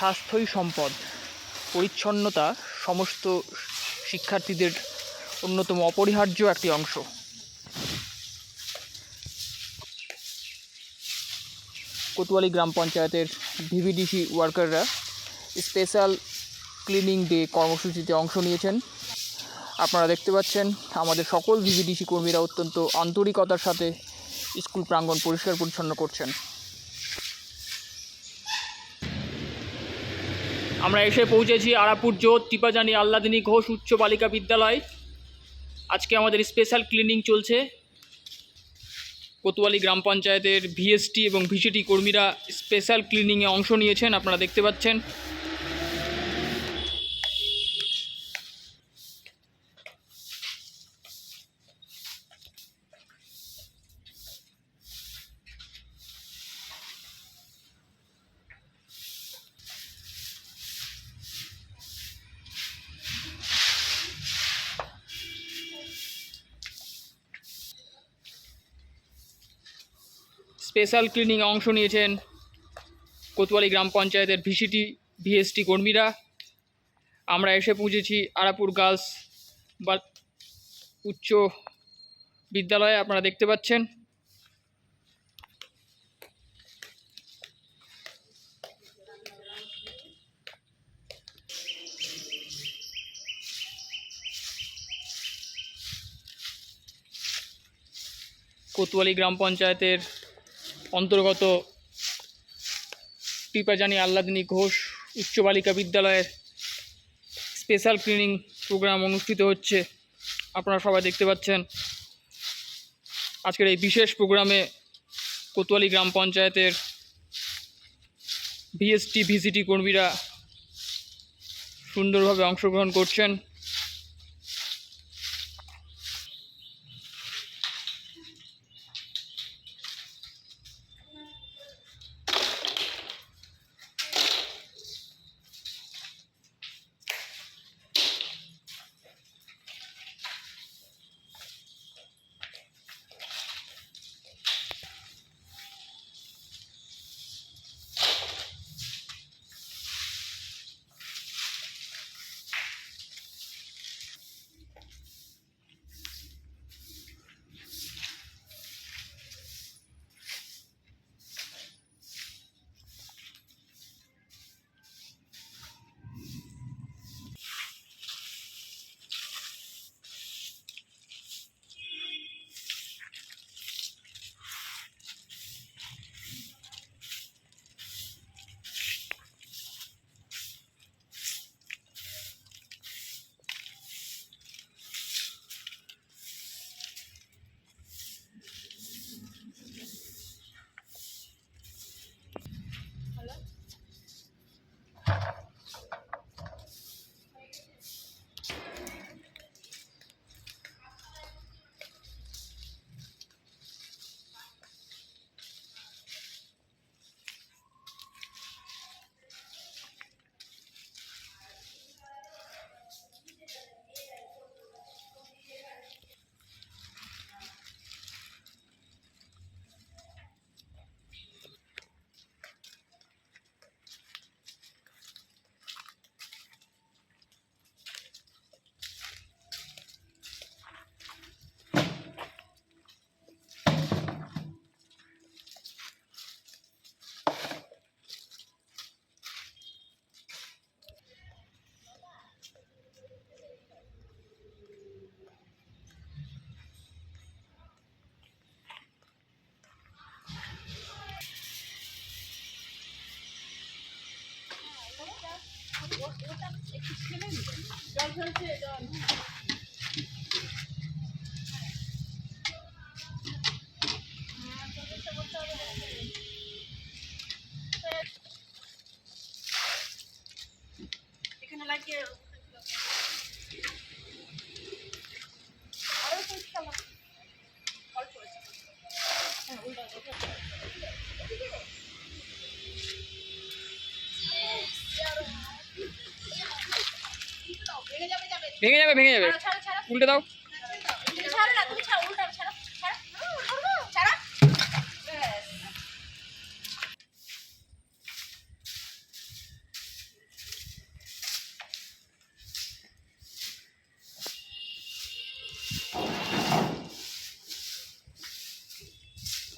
স্বাস্থ্যই সম্পদ। পরিচ্ছন্নতা সমস্ত শিক্ষার্থীদের অন্যতম অপরিহার্য একটি অংশ। কোতোয়ালি গ্রাম পঞ্চায়েতের ভিভিডিসি ওয়ার্কাররা স্পেশাল ক্লিনিং ডে কর্মসূচিতে অংশ নিয়েছেন। আপনারা দেখতে পাচ্ছেন, আমাদের সকল ভিভিডিসি কর্মীরা অত্যন্ত আন্তরিকতার সাথে স্কুল প্রাঙ্গণ পরিষ্কার পরিচ্ছন্ন করছেন। আমরা এসে পৌঁছেছি আরাপুর জোত টিপাজানি আল্লাদিনী ঘোষ উচ্চ বালিকা বিদ্যালয়। আজকে আমাদের স্পেশাল ক্লিনিং চলছে। কোতোয়ালি গ্রাম পঞ্চায়েতের ভিএসটি এবং ভিসিটি কর্মীরা স্পেশাল ক্লিনিংয়ে অংশ নিয়েছেন, আপনারা দেখতে পাচ্ছেন। স্পেশাল ক্লিনিংয়ে অংশ নিয়েছেন কোতোয়ালি গ্রাম পঞ্চায়েতের ভিসিটি, ভিএসটি কর্মীরা। আমরা এসে পৌঁছেছি আরাপুর গার্লস বা উচ্চ বিদ্যালয়ে, আপনারা দেখতে পাচ্ছেন। কোতোয়ালি গ্রাম পঞ্চায়েতের অন্তর্গত টিপাজানি আল্লাদিনী ঘোষ উচ্চ বালিকা বিদ্যালয়ের স্পেশাল ক্লিনিং প্রোগ্রাম অনুষ্ঠিত হচ্ছে। আপনারা সবাই দেখতে পাচ্ছেন। আজকের এই বিশেষ প্রোগ্রামে কোতোয়ালি গ্রাম পঞ্চায়েতের ভিএসটি ভিসিটি কর্মীরা সুন্দরভাবে অংশগ্রহণ করছেন। Oradan çekişkine mi? Gazete daha ভেঙে যাবে ভেঙে যাবে। উল্টে দাও।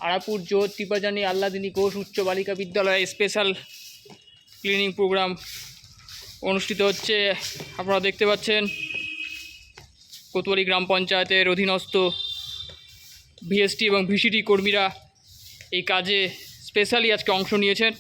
আড়াপুর জোর তিপাজানি আল্লাদিনী ঘোষ উচ্চ বালিকা বিদ্যালয়ে স্পেশাল ক্লিনিং প্রোগ্রাম অনুষ্ঠিত হচ্ছে, আপনারা দেখতে পাচ্ছেন, কোতোয়ালি গ্রাম পঞ্চায়েতের অধীনস্থ ভিএসটি এবং ভিসিটি কর্মীরা এই কাজে স্পেশালি আজকে অংশ নিয়েছেন।